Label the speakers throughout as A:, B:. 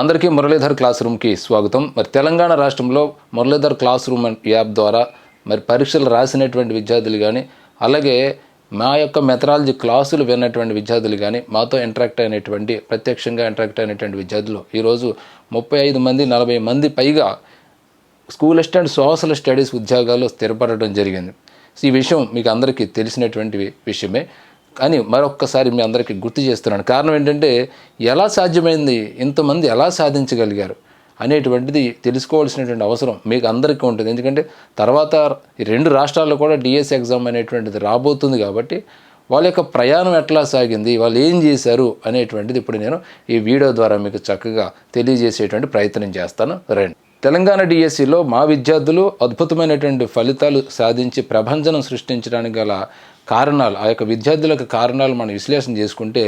A: అందరికీ మురళీధర్ క్లాస్ రూమ్కి స్వాగతం. మరి తెలంగాణ రాష్ట్రంలో మురళీధర్ క్లాస్ రూమ్ యాప్ ద్వారా మరి పరీక్షలు రాసినటువంటి విద్యార్థులు కానీ అలాగే మా యొక్క మెథరాలజీ క్లాసులు విన్నటువంటి విద్యార్థులు కానీ మాతో ఇంటరాక్ట్ అయినటువంటి ప్రత్యక్షంగా ఇంటరాక్ట్ అయినటువంటి విద్యార్థులు. ఈరోజు ముప్పై ఐదు మంది నలభై మంది పైగా స్కూల్ అసిస్టెంట్ సోషల్ స్టడీస్ ఉద్యోగాల్లో స్థిరపడటం జరిగింది. ఈ విషయం మీకు అందరికీ తెలిసినటువంటి విషయమే. కానీ మరొక్కసారి మీ అందరికీ గుర్తు చేస్తున్నాను. కారణం ఏంటంటే ఎలా సాధ్యమైంది ఇంతమంది ఎలా సాధించగలిగారు అనేటువంటిది తెలుసుకోవాల్సినటువంటి అవసరం మీకు అందరికీ ఉంటుంది. ఎందుకంటే తర్వాత రెండు రాష్ట్రాల్లో కూడా డిఎస్ ఎగ్జామ్ అనేటువంటిది రాబోతుంది కాబట్టి వాళ్ళ యొక్క ప్రయాణం ఎట్లా సాగింది వాళ్ళు ఏం చేశారు అనేటువంటిది ఇప్పుడు నేను ఈ వీడియో ద్వారా మీకు చక్కగా తెలియజేసేటువంటి ప్రయత్నం చేస్తాను. రండి. తెలంగాణ డిఎస్సిలో మా విద్యార్థులు అద్భుతమైనటువంటి ఫలితాలు సాధించి ప్రభంజనం సృష్టించడానికి గల కారణాలు ఆ యొక్క విద్యార్థులకు కారణాలు మనం విశ్లేషణ చేసుకుంటే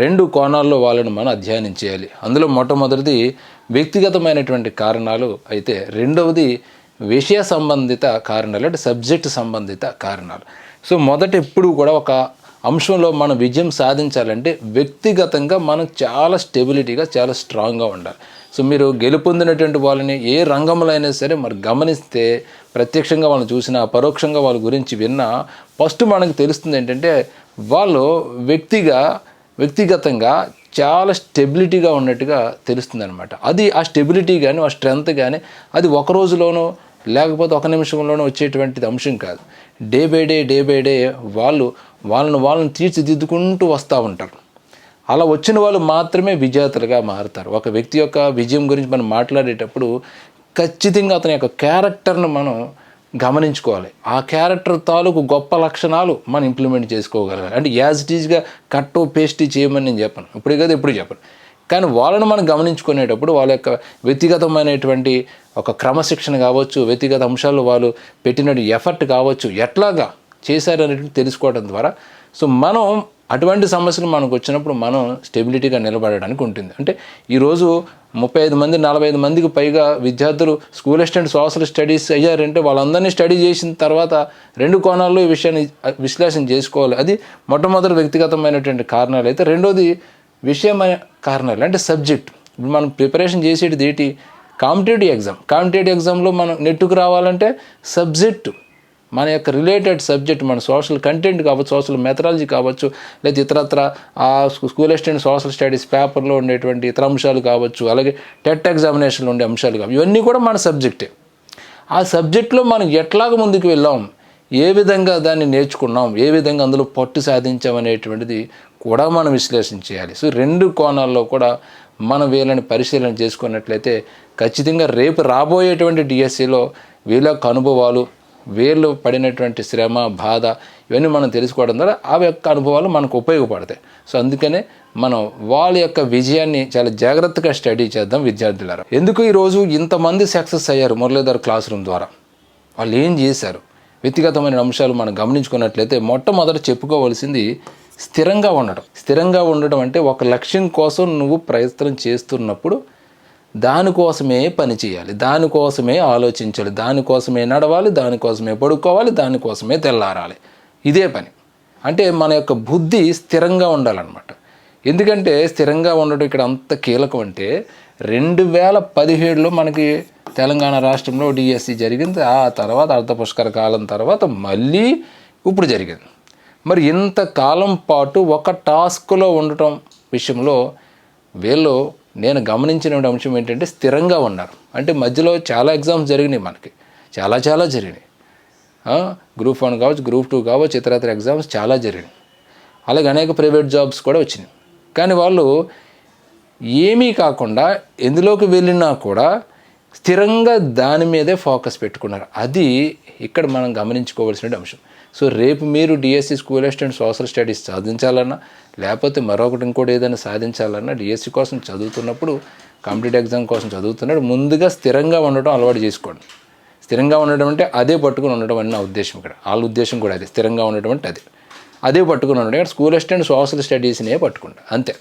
A: రెండు కోణాల్లో వాళ్ళను మనం అధ్యయనం చేయాలి. అందులో మొట్టమొదటిది వ్యక్తిగతమైనటువంటి కారణాలు అయితే రెండవది విషయ సంబంధిత కారణాలు అంటే సబ్జెక్ట్ సంబంధిత కారణాలు. సో మొదట ఎప్పుడు కూడా ఒక అంశంలో మనం విజయం సాధించాలంటే వ్యక్తిగతంగా మనం చాలా స్టెబిలిటీగా చాలా స్ట్రాంగ్గా ఉండాలి. సో మీరు గెలుపొందినటువంటి వాళ్ళని ఏ రంగంలో అయినా సరే మరి గమనిస్తే ప్రత్యక్షంగా వాళ్ళని చూసినా పరోక్షంగా వాళ్ళ గురించి విన్నా ఫస్ట్ మనకు తెలుస్తుంది ఏంటంటే వాళ్ళు వ్యక్తిగా వ్యక్తిగతంగా చాలా స్టెబిలిటీగా ఉన్నట్టుగా తెలుస్తుంది అనమాట అది ఆ స్టెబిలిటీ కానీ ఆ స్ట్రెంగ్త్ కానీ అది ఒక రోజులోనో లేకపోతే ఒక నిమిషంలోనూ వచ్చేటువంటిది అంశం కాదు. Day by day day by day వాళ్ళు వాళ్ళని వాళ్ళని తీర్చిదిద్దుకుంటూ వస్తూ ఉంటారు. అలా వచ్చిన వాళ్ళు మాత్రమే విజేతలుగా మారుతారు. ఒక వ్యక్తి యొక్క విజయం గురించి మనం మాట్లాడేటప్పుడు ఖచ్చితంగా అతని యొక్క క్యారెక్టర్ను మనం గమనించుకోవాలి. ఆ క్యారెక్టర్ తాలూకు గొప్ప లక్షణాలు మనం ఇంప్లిమెంట్ చేసుకోగలగాలి. అంటే యాజ్ ఇట్ ఈజ్గా కట్టు పేస్ట్ చేయమని నేను చెప్పను. ఇప్పుడే కదా ఎప్పుడు చెప్పను. కానీ వాళ్ళని మనం గమనించుకునేటప్పుడు వాళ్ళ యొక్క వ్యక్తిగతమైనటువంటి ఒక క్రమశిక్షణ కావచ్చు వ్యక్తిగత అంశాలు వాళ్ళు పెట్టిన ఎఫర్ట్ కావచ్చు ఎట్లాగా చేశారనేటువంటి తెలుసుకోవడం ద్వారా. సో మనం అటువంటి సమస్యలు మనకు వచ్చినప్పుడు మనం స్టెబిలిటీగా నిలబడడానికి ఉంటుంది. అంటే ఈరోజు ముప్పై ఐదు మంది నలభై ఐదు మందికి పైగా విద్యార్థులు స్కూల్ అసిస్టెంట్ సోషల్ స్టడీస్ అయ్యారంటే వాళ్ళందరినీ స్టడీ చేసిన తర్వాత రెండు కోణాల్లో ఈ విషయాన్ని విశ్లేషణ చేసుకోవాలి. అది మొట్టమొదటి వ్యక్తిగతమైనటువంటి కారణాలు అయితే రెండోది విషయమైన కారణాలు. అంటే సబ్జెక్ట్. ఇప్పుడు మనం ప్రిపరేషన్ చేసేటిది ఏంటి? Competitive exam. కాంపిటేటివ్ ఎగ్జామ్లో మనం నెట్టుకు రావాలంటే సబ్జెక్టు. మన యొక్క రిలేటెడ్ సబ్జెక్ట్ మన సోషల్ కంటెంట్ కావచ్చు సోషల్ మెథడాలజీ కావచ్చు లేదా ఇతరత్ర ఆ స్కూల్ అసిస్టెంట్ సోషల్ స్టడీస్ పేపర్లో ఉండేటువంటి ఇతర అంశాలు కావచ్చు అలాగే టెట్ ఎగ్జామినేషన్లో ఉండే అంశాలు కావచ్చు ఇవన్నీ కూడా మన సబ్జెక్టే ఆ సబ్జెక్ట్లో మనం ఎట్లాగ ముందుకు వెళ్ళాం ఏ విధంగా దాన్ని నేర్చుకున్నాం ఏ విధంగా అందులో పట్టు సాధించాం అనేటువంటిది కూడా మనం విశ్లేషణ చేయాలి. సో రెండు కోణాల్లో కూడా మనం వీళ్ళని పరిశీలన చేసుకున్నట్లయితే ఖచ్చితంగా రేపు రాబోయేటువంటి డిఎస్సిలో వీళ్ళ యొక్క అనుభవాలు వేర్లు పడినటువంటి శ్రమ బాధ ఇవన్నీ మనం తెలుసుకోవడం ద్వారా ఆ యొక్క అనుభవాలు మనకు ఉపయోగపడతాయి. సో అందుకనే మనం వాళ్ళ యొక్క విజయాన్ని చాలా జాగ్రత్తగా స్టడీ చేద్దాం విద్యార్థులారా. ఎందుకు ఈరోజు ఇంతమంది సక్సెస్ అయ్యారు మురళీధర్ క్లాస్ రూమ్ ద్వారా? వాళ్ళు ఏం చేశారు? వ్యక్తిగతమైన అంశాలు మనం గమనించుకున్నట్లయితే మొట్టమొదట చెప్పుకోవాల్సింది స్థిరంగా ఉండడం స్థిరంగా ఉండడం అంటే ఒక లక్ష్యం కోసం నువ్వు ప్రయత్నం చేస్తున్నప్పుడు దానికోసమే పని చేయాలి దానికోసమే ఆలోచించాలి దానికోసమే నడవాలి దానికోసమే పడుకోవాలి దానికోసమే తెల్లారాలి. ఇదే పని. అంటే మన యొక్క బుద్ధి స్థిరంగా ఉండాలన్నమాట. ఎందుకంటే స్థిరంగా ఉండడం ఇక్కడ అంత కీలకం అంటే రెండు వేల పదిహేడులో మనకి తెలంగాణ రాష్ట్రంలో డిఎస్సి జరిగింది. ఆ తర్వాత అర్ధ పుష్కర కాలం తర్వాత మళ్ళీ ఇప్పుడు జరిగింది. మరి ఇంత కాలం పాటు ఒక టాస్క్లో ఉండటం విషయంలో వీళ్ళు నేను గమనించిన అంశం ఏంటంటే స్థిరంగా ఉన్నారు. అంటే మధ్యలో చాలా ఎగ్జామ్స్ జరిగినాయి మనకి. చాలా చాలా జరిగినాయి. గ్రూప్ వన్ కావచ్చు గ్రూప్ టూ కావచ్చు ఇతర ఎగ్జామ్స్ చాలా జరిగినాయి. అలాగే అనేక ప్రైవేట్ జాబ్స్ కూడా వచ్చినాయి. కానీ వాళ్ళు ఏమీ కాకుండా ఎందులోకి వెళ్ళినా కూడా స్థిరంగా దాని మీదే ఫోకస్ పెట్టుకున్నారు. అది ఇక్కడ మనం గమనించుకోవాల్సిన అంశం. సో రేపు మీరు DSC school assistant social studies సాధించాలన్నా లేకపోతే మరొకటి ఇంకోటి ఏదైనా సాధించాలన్నా డిఎస్సి కోసం చదువుతున్నప్పుడు కాంపిటేటివ్ ఎగ్జామ్ కోసం చదువుతున్నాడు ముందుగా స్థిరంగా ఉండటం అలవాటు చేసుకోండి. స్థిరంగా ఉండడం అంటే అదే పట్టుకుని ఉండడం అని నా ఉద్దేశం ఇక్కడ. వాళ్ళ ఉద్దేశం కూడా అదే. స్థిరంగా ఉండడం అంటే అదే. అదే పట్టుకుని ఉండడం ఇక్కడ స్కూల్ అసిస్టెంట్ సోషల్ స్టడీస్నే పట్టుకుంటా. అంతే.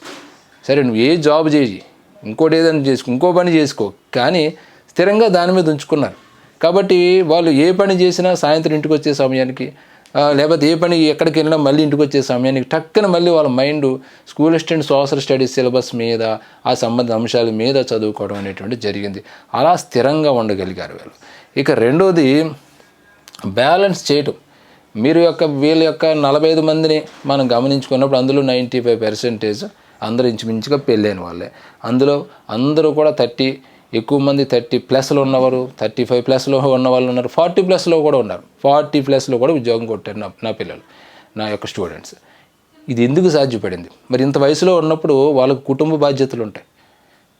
A: సరే నువ్వు ఏ జాబ్ చేయి. ఇంకోటి ఏదైనా చేసుకో. ఇంకో పని చేసుకో. కానీ స్థిరంగా దాని మీద ఉంచుకున్నారు. కాబట్టి వాళ్ళు ఏ పని చేసినా సాయంత్రం ఇంటికి వచ్చే సమయానికి లేకపోతే ఏ పని ఎక్కడికి వెళ్ళినా మళ్ళీ ఇంటికి వచ్చే సమయానికి టక్కన మళ్ళీ వాళ్ళ mind school student social studies syllabus మీద ఆ సంబంధిత అంశాల మీద చదువుకోవడం అనేటువంటి జరిగింది. అలా స్థిరంగా ఉండగలిగారు వీళ్ళు. ఇక రెండోది బ్యాలెన్స్ చేయటం. మీరు యొక్క వీళ్ళ యొక్క నలభై ఐదు మందిని మనం గమనించుకున్నప్పుడు అందులో నైంటీ ఫైవ్ పర్సెంటేజ్ అందరూ ఇంచుమించుగా పెళ్ళైన వాళ్ళే. అందులో అందరూ కూడా థర్టీ ఎక్కువ మంది థర్టీ ప్లస్లో ఉన్నవారు థర్టీ ఫైవ్ ప్లస్లో ఉన్న వాళ్ళు ఉన్నారు. ఫార్టీ ప్లస్లో కూడా ఉన్నారు. ఫార్టీ ప్లస్లో కూడా ఉద్యోగం కొట్టారు నా నా పిల్లలు నా యొక్క స్టూడెంట్స్. ఇది ఎందుకు సాధ్యపడింది? మరి ఇంత వయసులో ఉన్నప్పుడు వాళ్ళకు కుటుంబ బాధ్యతలు ఉంటాయి.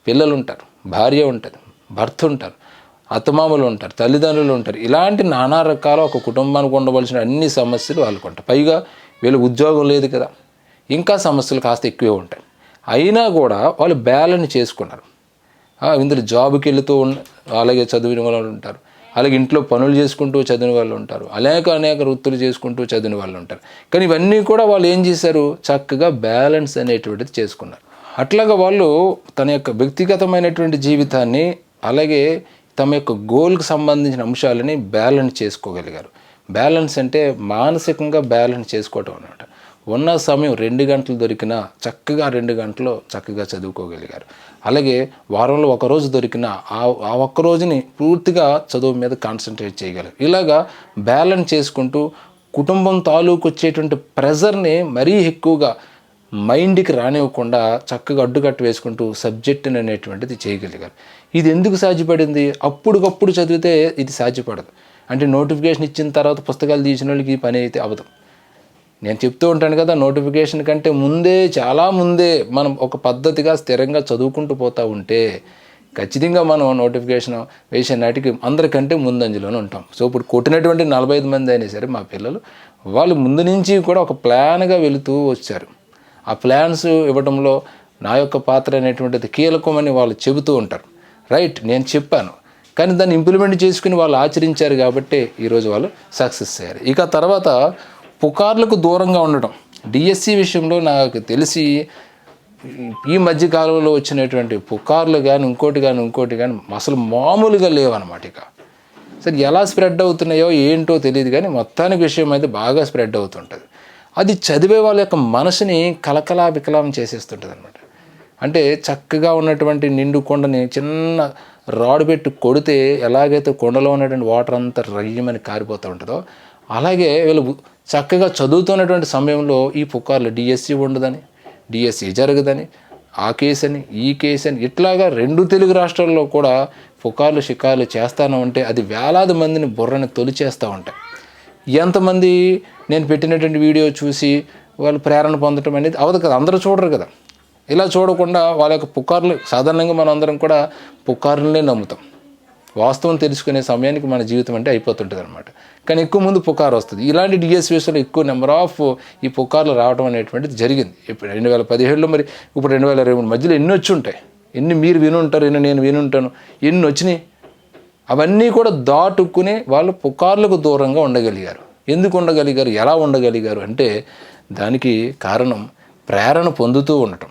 A: పిల్లలు ఉంటారు భార్య ఉంటుంది భర్త ఉంటారు అత్తమామలు ఉంటారు తల్లిదండ్రులు ఉంటారు. ఇలాంటి నానా రకాల ఒక కుటుంబానికి ఉండవలసిన అన్ని సమస్యలు వాళ్ళకు ఉంటాయి. పైగా వీళ్ళు ఉద్యోగం లేదు కదా. ఇంకా సమస్యలు కాస్త ఎక్కువే ఉంటాయి. అయినా కూడా వాళ్ళు బ్యాలెన్స్ చేసుకున్నారు. ఇందులో జాబ్కి వెళుతూ ఉన్న అలాగే చదివిన వాళ్ళు ఉంటారు. అలాగే ఇంట్లో పనులు చేసుకుంటూ చదివిన వాళ్ళు ఉంటారు. అనేక అనేక వృత్తులు చేసుకుంటూ చదివిన వాళ్ళు ఉంటారు. కానీ ఇవన్నీ కూడా వాళ్ళు ఏం చేశారు? చక్కగా బ్యాలెన్స్ అనేటువంటిది చేసుకున్నారు. అట్లాగా వాళ్ళు తన యొక్క వ్యక్తిగతమైనటువంటి జీవితాన్ని అలాగే తమ యొక్క గోల్కి సంబంధించిన అంశాలని బ్యాలెన్స్ చేసుకోగలిగారు. బ్యాలెన్స్ అంటే మానసికంగా బ్యాలెన్స్ చేసుకోవటం అనమాట ఉన్న సమయం రెండు గంటలు దొరికినా చక్కగా రెండు గంటలు చక్కగా చదువుకోగలిగారు. అలాగే వారంలో ఒక రోజు దొరికినా ఆ ఆ ఒక్క రోజుని పూర్తిగా చదువు మీద కాన్సన్ట్రేట్ చేయగలరు. ఇలాగా బ్యాలెన్స్ చేసుకుంటూ కుటుంబం తాలూకు వచ్చేటువంటి ప్రెజర్ని మరీ ఎక్కువగా మైండ్కి రానివ్వకుండా చక్కగా అడ్డుకట్టు వేసుకుంటూ సబ్జెక్ట్ అనేటువంటిది చేయగలిగారు. ఇది ఎందుకు సాధ్యపడింది? అప్పుడుకప్పుడు చదివితే ఇది సాధ్యపడదు. అంటే నోటిఫికేషన్ ఇచ్చిన తర్వాత పుస్తకాలు తీసిన వాళ్ళకి ఈ పని అయితే అవదు నేను చెప్తూ ఉంటాను కదా నోటిఫికేషన్ కంటే ముందే చాలా ముందే మనం ఒక పద్ధతిగా స్థిరంగా చదువుకుంటూ పోతూ ఉంటే ఖచ్చితంగా మనం నోటిఫికేషన్ వేసే నాటికి అందరికంటే ముందంజలోనే ఉంటాం. సో ఇప్పుడు కొట్టినటువంటి నలభై ఐదు మంది అయినా సరే మా పిల్లలు వాళ్ళు ముందు నుంచి కూడా ఒక ప్లాన్గా వెళుతూ వచ్చారు. ఆ ప్లాన్స్ ఇవ్వడంలో నా యొక్క పాత్ర అనేటువంటిది కీలకమని వాళ్ళు చెబుతూ ఉంటారు. రైట్ నేను చెప్పాను. కానీ దాన్ని ఇంప్లిమెంట్ చేసుకుని వాళ్ళు ఆచరించారు కాబట్టి ఈరోజు వాళ్ళు సక్సెస్ అయ్యారు. ఇక తర్వాత పుకార్లకు దూరంగా ఉండటం. డిఎస్సి విషయంలో నాకు తెలిసి ఈ మధ్య కాలంలో వచ్చినటువంటి పుకార్లు కానీ ఇంకోటి కానీ ఇంకోటి కానీ అసలు మామూలుగా లేవన్నమాట ఇక. సరే ఎలా స్ప్రెడ్ అవుతున్నాయో ఏంటో తెలియదు కానీ మొత్తానికి విషయం అయితే బాగా స్ప్రెడ్ అవుతుంటుంది. అది చదివే వాళ్ళ యొక్క మనసుని కలకలా వికలాం చేసేస్తుంటుంది అనమాట అంటే చక్కగా ఉన్నటువంటి నిండు కొండని చిన్న రాడ్ పెట్టి కొడితే ఎలాగైతే కొండలో ఉన్నటువంటి వాటర్ అంతా రయ్యమని కారిపోతూ ఉంటుందో అలాగే వీళ్ళు చక్కగా చదువుతున్నటువంటి సమయంలో ఈ పుకార్లు డిఎస్సి ఉండదని డిఎస్సి జరగదని ఆ కేసు అని ఈ కేసు అని ఇట్లాగా రెండు తెలుగు రాష్ట్రాల్లో కూడా పుకార్లు షికార్లు చేస్తాను ఉంటే అది వేలాది మందిని బుర్రని తొలిచేస్తూ ఉంటాయి. ఎంతమంది నేను పెట్టినటువంటి వీడియో చూసి వాళ్ళు ప్రేరణ పొందటం అనేది అవదు కదా అందరూ చూడరు కదా. ఇలా చూడకుండా వాళ్ళ యొక్క పుకార్లు సాధారణంగా మనం అందరం కూడా పుకార్లనే నమ్ముతాం. వాస్తవం తెలుసుకునే సమయానికి మన జీవితం అంటే అయిపోతుంటుంది అనమాట కానీ ఎక్కువ ముందు పుకారు వస్తుంది. ఇలాంటి డిఎస్విఎస్లో ఎక్కువ నెంబర్ ఆఫ్ ఈ పుకార్లు రావడం అనేటువంటిది జరిగింది. ఇప్పుడు రెండు వేల పదిహేడులో మరి ఇప్పుడు రెండు వేల ఇరవై మూడు మధ్యలో ఎన్ని వచ్చి ఉంటాయి? ఎన్ని మీరు వినుంటారు ఎన్ని నేను వినుంటాను ఎన్ని వచ్చినాయి? అవన్నీ కూడా దాటుకుని వాళ్ళు పుకార్లకు దూరంగా ఉండగలిగారు. ఎందుకు ఉండగలిగారు? ఎలా ఉండగలిగారు? అంటే దానికి కారణం ప్రేరణ పొందుతూ ఉండటం.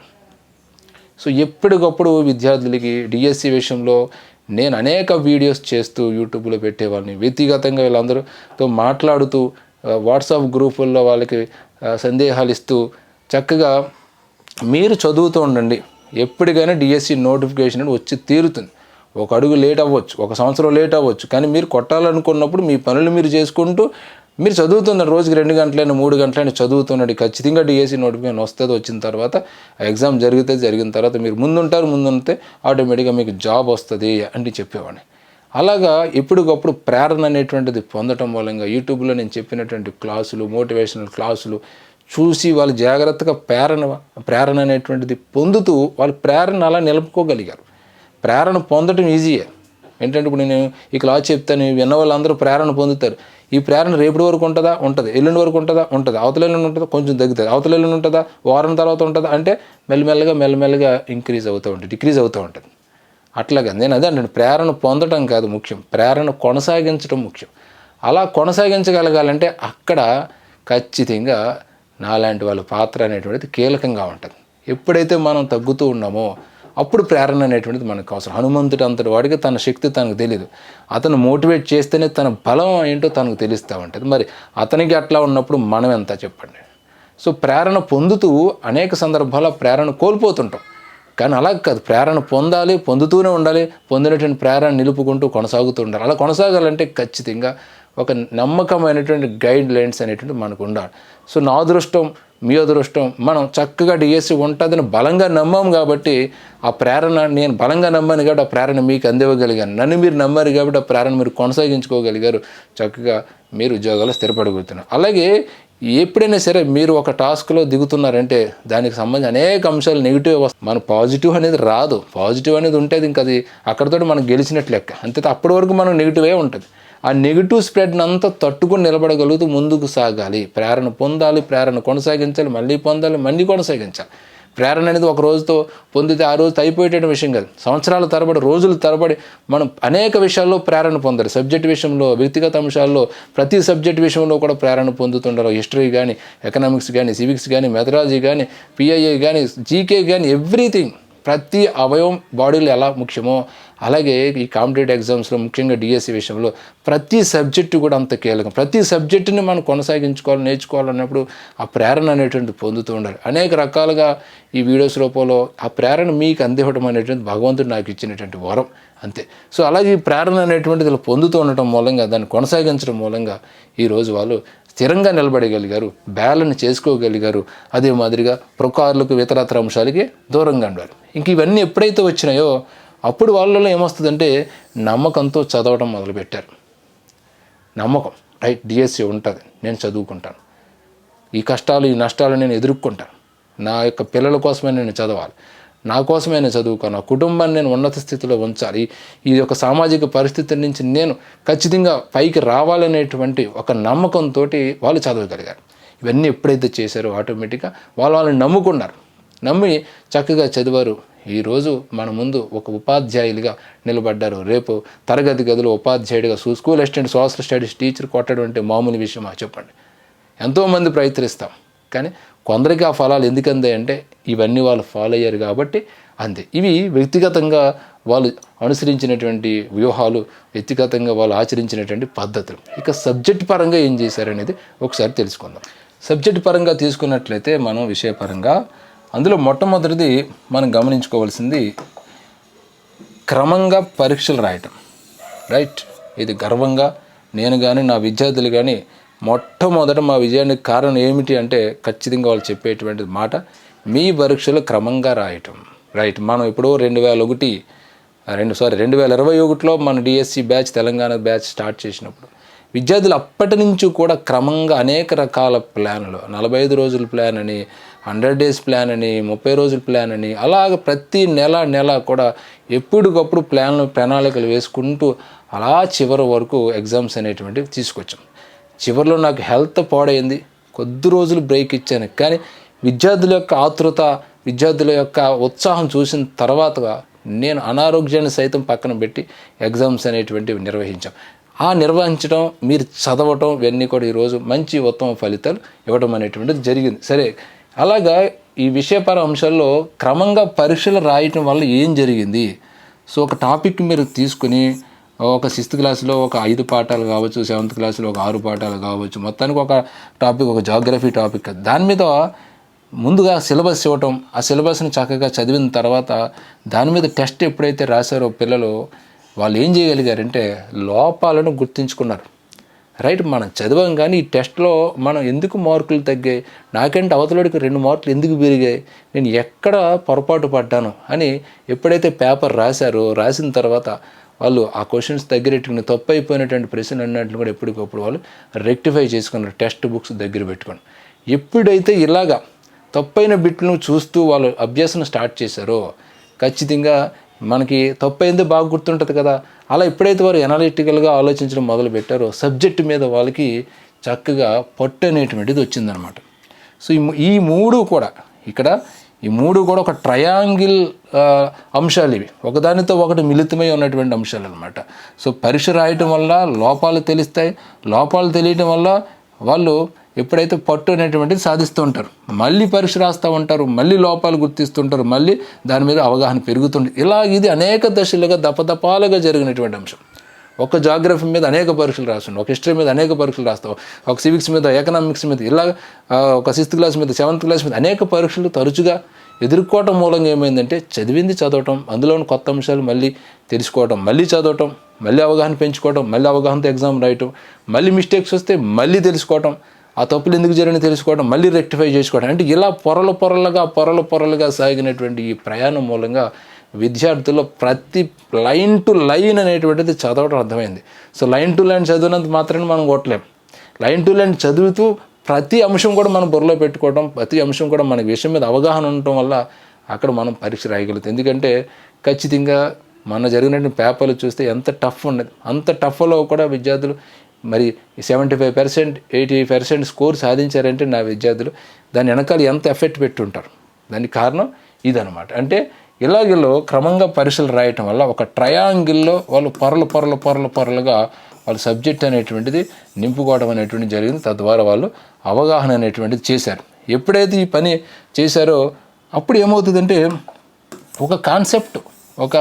A: సో ఎప్పటికప్పుడు విద్యార్థులకి డిఎస్సి విషయంలో నేను అనేక వీడియోస్ చేస్తూ యూట్యూబ్లో పెట్టేవాళ్ళని వ్యక్తిగతంగా వీళ్ళందరితో మాట్లాడుతూ వాట్సాప్ గ్రూపుల్లో వాళ్ళకి సందేహాలు ఇస్తూ చక్కగా మీరు చదువుతూ ఉండండి. ఎప్పటికైనా డిఎస్సి నోటిఫికేషన్ వచ్చి తీరుతుంది. ఒక అడుగు లేట్ అవ్వచ్చు ఒక సంవత్సరం లేట్ అవ్వచ్చు. కానీ మీరు కొట్టాలనుకున్నప్పుడు మీ పనులు మీరు చేసుకుంటూ మీరు చదువుతున్న రోజుకి రెండు గంటలైనా మూడు గంటలైనా చదువుతున్నాడు ఖచ్చితంగా డిఎస్సి నోటిఫికేషన్ వస్తుంది వచ్చిన తర్వాత ఎగ్జామ్ జరిగితే జరిగిన తర్వాత మీరు ముందుంటారు ముందుంటే ఆటోమేటిక్గా మీకు జాబ్ వస్తుంది అని చెప్పేవాడిని. అలాగా ఎప్పటికప్పుడు ప్రేరణ అనేటువంటిది పొందటం మూలంగా యూట్యూబ్లో నేను చెప్పినటువంటి క్లాసులు మోటివేషనల్ క్లాసులు చూసి వాళ్ళు జాగ్రత్తగా ప్రేరణ ప్రేరణ అనేటువంటిది పొందుతూ వాళ్ళు ప్రేరణ అలా నిలుపుకోగలిగారు. ప్రేరణ పొందడం ఈజీయే ఏంటంటే ఇప్పుడు నేను ఈ క్లాస్ చెప్తాను విన్న వాళ్ళందరూ ప్రేరణ పొందుతారు. ఈ ప్రేరణ రేపటి వరకు ఉంటుందా? ఉంటుంది. ఎల్లుండి వరకు ఉంటుందా? ఉంటుంది. అవతల ఎల్లుండి ఉంటుందా? కొంచెం తగ్గుతుంది. అవతల ఎల్లుండి ఉంటుందా? వారం తర్వాత ఉంటుందా? అంటే మెల్లమెల్లగా మెల్లమెల్లగా ఇంక్రీజ్ అవుతూ ఉంటుంది డిక్రీజ్ అవుతూ ఉంటుంది. అట్లాగా నేను అదే అంటే ప్రేరణ పొందడం కాదు ముఖ్యం. ప్రేరణ కొనసాగించడం ముఖ్యం. అలా కొనసాగించగలగాలంటే అక్కడ ఖచ్చితంగా నాలాంటి వాళ్ళ పాత్ర అనేటువంటిది కీలకంగా ఉంటుంది. ఎప్పుడైతే మనం తగ్గుతూ ఉన్నామో అప్పుడు ప్రేరణ అనేటువంటిది మనకు అవసరం. హనుమంతుడు అంతటి వాడికి తన శక్తి తనకు తెలియదు అతను మోటివేట్ చేస్తేనే తన బలం ఏంటో తనకు తెలుస్తూ ఉంటుంది. మరి అతనికి అట్లా ఉన్నప్పుడు మనం ఎంత చెప్పండి? సో ప్రేరణ పొందుతూ అనేక సందర్భాల్లో ప్రేరణ కోల్పోతుంటాం. కానీ అలా కాదు. ప్రేరణ పొందాలి పొందుతూనే ఉండాలి పొందినటువంటి ప్రేరణ నిలుపుకుంటూ కొనసాగుతూ ఉండాలి. అలా కొనసాగాలంటే ఖచ్చితంగా ఒక నమ్మకమైనటువంటి గైడ్ లైన్స్ అనేటువంటి మనకు ఉండాలి. సో నా అదృష్టం మీ అదృష్టం. మనం చక్కగా డిఎస్సి ఉంటుందని బలంగా నమ్మాం కాబట్టి ఆ ప్రేరణ నేను బలంగా నమ్మాను కాబట్టి ఆ ప్రేరణ మీకు అందివ్వగలిగాను. నన్ను మీరు నమ్మారు కాబట్టి ఆ ప్రేరణ మీరు కొనసాగించుకోగలిగారు. చక్కగా మీరు ఉద్యోగాలు స్థిరపడగలుగుతున్నారు. అలాగే ఎప్పుడైనా సరే మీరు ఒక టాస్క్లో దిగుతున్నారంటే దానికి సంబంధించి అనేక అంశాలు నెగిటివ్ వస్తాయి మన పాజిటివ్ అనేది రాదు. పాజిటివ్ అనేది ఉంటుంది ఇంకా అది అక్కడతో మనం గెలిచినట్లు లెక్క. అంతే అప్పటి వరకు మనం నెగిటివే ఉంటుంది. ఆ నెగిటివ్ స్ప్రెడ్ని అంతా తట్టుకుని నిలబడగలుగుతూ ముందుకు సాగాలి. ప్రేరణ పొందాలి ప్రేరణ కొనసాగించాలి మళ్ళీ పొందాలి మళ్ళీ కొనసాగించాలి. ప్రేరణ అనేది ఒక రోజుతో పొందితే ఆ రోజు అయిపోయేట విషయం కాదు. సంవత్సరాల తరబడి రోజుల తరబడి మనం అనేక విషయాల్లో ప్రేరణ పొందాలి సబ్జెక్ట్ విషయంలో వ్యక్తిగత అంశాల్లో ప్రతి సబ్జెక్ట్ విషయంలో కూడా ప్రేరణ పొందుతుండాలి హిస్టరీ కానీ ఎకనామిక్స్ కానీ సివిక్స్ కానీ మెథడాలజీ కానీ పిఐఏ కానీ జీకే కానీ ఎవ్రీథింగ్ ప్రతి అవయవం బాడీలో ఎలా ముఖ్యమో అలాగే ఈ కాంపిటేటివ్ ఎగ్జామ్స్లో ముఖ్యంగా డిఎస్సి విషయంలో ప్రతి సబ్జెక్టు కూడా అంత కీలకం. ప్రతి సబ్జెక్టుని మనం కొనసాగించుకోవాలి నేర్చుకోవాలన్నప్పుడు ఆ ప్రేరణ అనేటువంటి పొందుతూ ఉండాలి. అనేక రకాలుగా ఈ వీడియోస్ రూపంలో ఆ ప్రేరణ మీకు అందివ్వడం అనేటువంటి భగవంతుడు నాకు ఇచ్చినటువంటి వరం. అంతే. సో అలాగే ఈ ప్రేరణ అనేటువంటిది పొందుతూ ఉండటం మూలంగా దాన్ని కొనసాగించడం మూలంగా ఈరోజు వాళ్ళు స్థిరంగా నిలబడగలిగారు బ్యాలెన్స్ చేసుకోగలిగారు. అదే మాదిరిగా ప్రకారులకు ఇతరత్ర అంశాలకి దూరంగా ఉండాలి. ఇంక ఇవన్నీ ఎప్పుడైతే వచ్చినాయో అప్పుడు వాళ్ళలో ఏమొస్తుందంటే నమ్మకంతో చదవడం మొదలుపెట్టారు. నమ్మకం రైట్ డిఎస్సి ఉంటుంది నేను చదువుకుంటాను. ఈ కష్టాలు ఈ నష్టాలు నేను ఎదుర్కొంటాను. నా యొక్క పిల్లల కోసమే నేను చదవాలి. నా కోసమే నేను చదువుకోను. నా కుటుంబాన్ని నేను ఉన్నత స్థితిలో ఉంచాలి. ఈ యొక్క సామాజిక పరిస్థితి నుంచి నేను ఖచ్చితంగా పైకి రావాలనేటువంటి ఒక నమ్మకంతో వాళ్ళు చదవగలిగారు. ఇవన్నీ ఎప్పుడైతే చేశారో ఆటోమేటిక్గా వాళ్ళు వాళ్ళని నమ్ముకున్నారు. నమ్మి చక్కగా చదివారు. ఈరోజు మన ముందు ఒక ఉపాధ్యాయులుగా నిలబడ్డారు. రేపు తరగతి గదిలో ఉపాధ్యాయుడిగా school assistant social studies teacher కొట్టడం అంటే మామూలు విషయమా చెప్పండి. ఎంతోమంది ప్రయత్నిస్తాం. కానీ కొందరికి ఆ ఫలాలు ఎందుకు అందాయంటే ఇవన్నీ వాళ్ళు ఫాలో అయ్యారు కాబట్టి అంతే. ఇవి వ్యక్తిగతంగా వాళ్ళు అనుసరించినటువంటి వ్యూహాలు వ్యక్తిగతంగా వాళ్ళు ఆచరించినటువంటి పద్ధతులు. ఇక సబ్జెక్ట్ పరంగా ఏం చేశారనేది ఒకసారి తెలుసుకుందాం. సబ్జెక్ట్ పరంగా తీసుకున్నట్లయితే మనం విషయపరంగా అందులో మొట్టమొదటిది మనం గమనించుకోవాల్సింది క్రమంగా పరీక్షలు రాయటం. రైట్ ఇది గర్వంగా నేను కానీ నా విద్యార్థులు కానీ మొట్టమొదట మా విజయానికి కారణం ఏమిటి అంటే ఖచ్చితంగా వాళ్ళు చెప్పేటువంటి మాట మీ పరీక్షలు క్రమంగా రాయటం. రైట్ మనం ఇప్పుడు రెండు వేల ఒకటి రెండు సారీ రెండు వేల ఇరవై ఒకటిలో మన DSC batch Telangana batch start చేసినప్పుడు విద్యార్థులు అప్పటి నుంచి కూడా క్రమంగా అనేక రకాల ప్లాన్లు నలభై ఐదు రోజుల ప్లాన్ అని హండ్రెడ్ డేస్ ప్లాన్ అని ముప్పై రోజుల ప్లాన్ అని అలాగ ప్రతి నెల నెల కూడా ఎప్పటికప్పుడు ప్లాన్లు ప్రణాళికలు వేసుకుంటూ అలా చివరి వరకు ఎగ్జామ్స్ అనేటువంటివి తీసుకొచ్చాం. చివరిలో నాకు హెల్త్ పాడైంది. కొద్ది రోజులు బ్రేక్ ఇచ్చాను. కానీ విద్యార్థుల యొక్క ఆతృత విద్యార్థుల యొక్క ఉత్సాహం చూసిన తర్వాత నేను అనారోగ్యాన్ని సైతం పక్కన పెట్టి ఎగ్జామ్స్ అనేటువంటివి నిర్వహించాం. ఆ నిర్వహించడం మీరు చదవటం ఇవన్నీ కూడా ఈరోజు మంచి ఉత్తమ ఫలితాలు ఇవ్వడం అనేటువంటిది జరిగింది. సరే అలాగా ఈ విషయపర అంశాల్లో క్రమంగా పరీక్షలు రాయటం వల్ల ఏం జరిగింది? సో ఒక టాపిక్ మీరు తీసుకుని ఒక సిక్స్త్ క్లాస్లో ఒక ఐదు పాఠాలు కావచ్చు సెవెంత్ క్లాస్లో ఒక ఆరు పాఠాలు కావచ్చు మొత్తానికి ఒక టాపిక్ ఒక జాగ్రఫీ టాపిక్. దాని మీద ముందుగా సిలబస్ ఇవ్వటం ఆ సిలబస్ని చక్కగా చదివిన తర్వాత దాని మీద టెస్ట్ ఎప్పుడైతే రాశారో పిల్లలు వాళ్ళు ఏం చేయగలిగారంటే లోపాలను గుర్తించుకున్నారు. రైట్ మనం చదివాం కానీ ఈ టెస్ట్లో మనం ఎందుకు మార్కులు తగ్గాయి? నాకంటే అవతలడికి రెండు మార్కులు ఎందుకు పెరిగాయి? నేను ఎక్కడ పొరపాటు పడ్డాను? అని ఎప్పుడైతే పేపర్ రాశారో రాసిన తర్వాత వాళ్ళు ఆ క్వశ్చన్స్ దగ్గరెట్టుకుని తప్పు అయిపోయినటువంటి ప్రశ్నలు అన్నట్లు కూడా ఎప్పటికప్పుడు వాళ్ళు రెక్టిఫై చేసుకున్నారు టెక్స్ట్ బుక్స్ దగ్గర పెట్టుకొని. ఎప్పుడైతే ఇలాగా తప్పైన బిట్లను చూస్తూ వాళ్ళు అభ్యాసం స్టార్ట్ చేశారో ఖచ్చితంగా మనకి తప్పు బాగా గుర్తుంటుంది కదా. అలా ఎప్పుడైతే వారు ఎనాలిటికల్గా ఆలోచించడం మొదలు పెట్టారో సబ్జెక్ట్ మీద వాళ్ళకి చక్కగా పట్టు అనేటువంటిది వచ్చిందనమాట సో ఈ ఈ మూడు కూడా ఇక్కడ ఈ మూడు కూడా ఒక ట్రయాంగిల్ అంశాలు ఇవి. ఒకదానితో ఒకటి మిళితమై ఉన్నటువంటి అంశాలు అనమాట సో పరీక్ష రాయటం వల్ల లోపాలు తెలుస్తాయి. లోపాలు తెలియటం వల్ల వాళ్ళు ఎప్పుడైతే పట్టు అనేటువంటిది సాధిస్తూ ఉంటారు మళ్ళీ పరీక్ష రాస్తూ ఉంటారు మళ్ళీ లోపాలు గుర్తిస్తుంటారు మళ్ళీ దాని మీద అవగాహన పెరుగుతుంది. ఇలా ఇది అనేక దశలుగా దపదపాలుగా జరిగినటువంటి అంశం. ఒక జాగ్రఫీ మీద అనేక పరీక్షలు రాస్తుండే ఒక హిస్టరీ మీద అనేక పరీక్షలు రాస్తావు ఒక సివిక్స్ మీద ఎకనామిక్స్ మీద ఇలా ఒక సిక్స్త్ క్లాస్ మీద సెవెంత్ క్లాస్ మీద అనేక పరీక్షలు తరచుగా ఎదుర్కోవటం మూలంగా ఏమైందంటే చదివింది చదవటం అందులోని కొత్త అంశాలు మళ్ళీ తెలుసుకోవటం మళ్ళీ చదవటం మళ్ళీ అవగాహన పెంచుకోవటం మళ్ళీ అవగాహనతో ఎగ్జామ్ రాయటం మళ్ళీ మిస్టేక్స్ వస్తే మళ్ళీ తెలుసుకోవటం ఆ తప్పులు ఎందుకు జరిగిన తెలుసుకోవడం మళ్ళీ రెక్టిఫై చేసుకోవడం. అంటే ఇలా పొరలు పొరలుగా పొరలు పొరలుగా సాగినటువంటి ఈ ప్రయాణం మూలంగా విద్యార్థుల్లో ప్రతి లైన్ టు లైన్ అనేటువంటిది చదవడం అర్థమైంది. సో లైన్ టు లైన్ చదివినంత మాత్రమే మనం కొట్టలేం లైన్ టు లైన్ చదువుతూ ప్రతి అంశం కూడా మనం బుర్రలో పెట్టుకోవడం ప్రతి అంశం కూడా మనకి విషయం మీద అవగాహన ఉండటం వల్ల అక్కడ మనం పరీక్ష రాయగలుగుతాం. ఎందుకంటే ఖచ్చితంగా మన జరిగినటువంటి పేపర్లు చూస్తే ఎంత టఫ్ ఉండదు అంత టఫ్లో కూడా విద్యార్థులు మరి seventy five percent eighty percent score సాధించారంటే నా విద్యార్థులు దాని వెనకాల ఎంత ఎఫెక్ట్ పెట్టుంటారు? దానికి కారణం ఇదనమాట అంటే ఇలాగిలో క్రమంగా పరీక్షలు రాయటం వల్ల ఒక ట్రయాంగిల్లో వాళ్ళు పొరలు పొరలు పొరలు పొరలుగా వాళ్ళ సబ్జెక్ట్ అనేటువంటిది నింపుకోవడం అనేటువంటిది జరిగింది. తద్వారా వాళ్ళు అవగాహన అనేటువంటిది చేశారు. ఎప్పుడైతే ఈ పని చేశారో అప్పుడు ఏమవుతుందంటే ఒక కాన్సెప్ట్ ఒక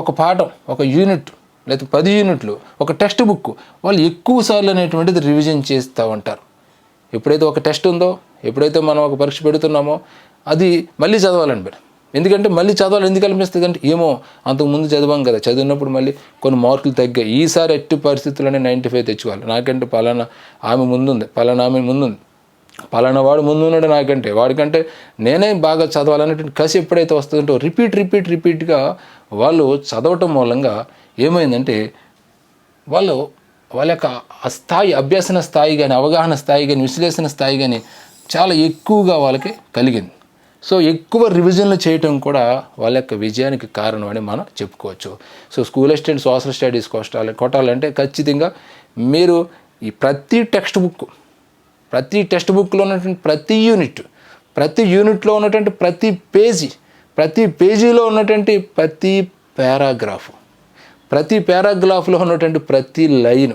A: ఒక పాఠం ఒక యూనిట్ లేకపోతే పది యూనిట్లు ఒక టెక్స్ట్ బుక్ వాళ్ళు ఎక్కువ సార్లు అనేటువంటిది రివిజన్ చేస్తూ ఉంటారు. ఎప్పుడైతే ఒక టెస్ట్ ఉందో ఎప్పుడైతే మనం ఒక పరీక్ష పెడుతున్నామో అది మళ్ళీ చదవాలని మీరు ఎందుకంటే మళ్ళీ చదవాలి ఎందుకు అనిపిస్తుంది అంటే ఏమో అంతకు ముందు చదివాం కదా చదివినప్పుడు మళ్ళీ కొన్ని మార్కులు తగ్గాయి. ఈసారి ఎట్టి పరిస్థితుల్లోనే నైంటీ ఫైవ్ తెచ్చుకోవాలి. నాకంటే పలానా ఆమె ముందుంది పలానా ఆమె ముందుంది. పలానా వాడు ముందు ఉన్నాడు నాకంటే. వాడికంటే నేనే బాగా చదవాలనేటువంటి కసి ఎప్పుడైతే వస్తుందో రిపీట్ రిపీట్ రిపీట్గా వాళ్ళు చదవటం మూలంగా ఏమైందంటే వాళ్ళు వాళ్ళ యొక్క స్థాయి అభ్యసన స్థాయి కానీ అవగాహన స్థాయి కానీ విశ్లేషణ స్థాయి కానీ చాలా ఎక్కువగా వాళ్ళకి కలిగింది. సో ఎక్కువ రివిజన్లు చేయటం కూడా వాళ్ళ యొక్క విజయానికి కారణం అని మనం చెప్పుకోవచ్చు. So school assistant social studies కొట్టాలి కొట్టాలంటే ఖచ్చితంగా మీరు ఈ ప్రతి టెక్స్ట్ బుక్ ప్రతి టెక్స్ట్ బుక్లో ఉన్నటువంటి ప్రతి యూనిట్ ప్రతి యూనిట్లో ఉన్నటువంటి ప్రతి పేజీ ప్రతి పేజీలో ఉన్నటువంటి ప్రతి పారాగ్రాఫ్ ప్రతి పారాగ్రాఫ్లో ఉన్నటువంటి ప్రతి లైన్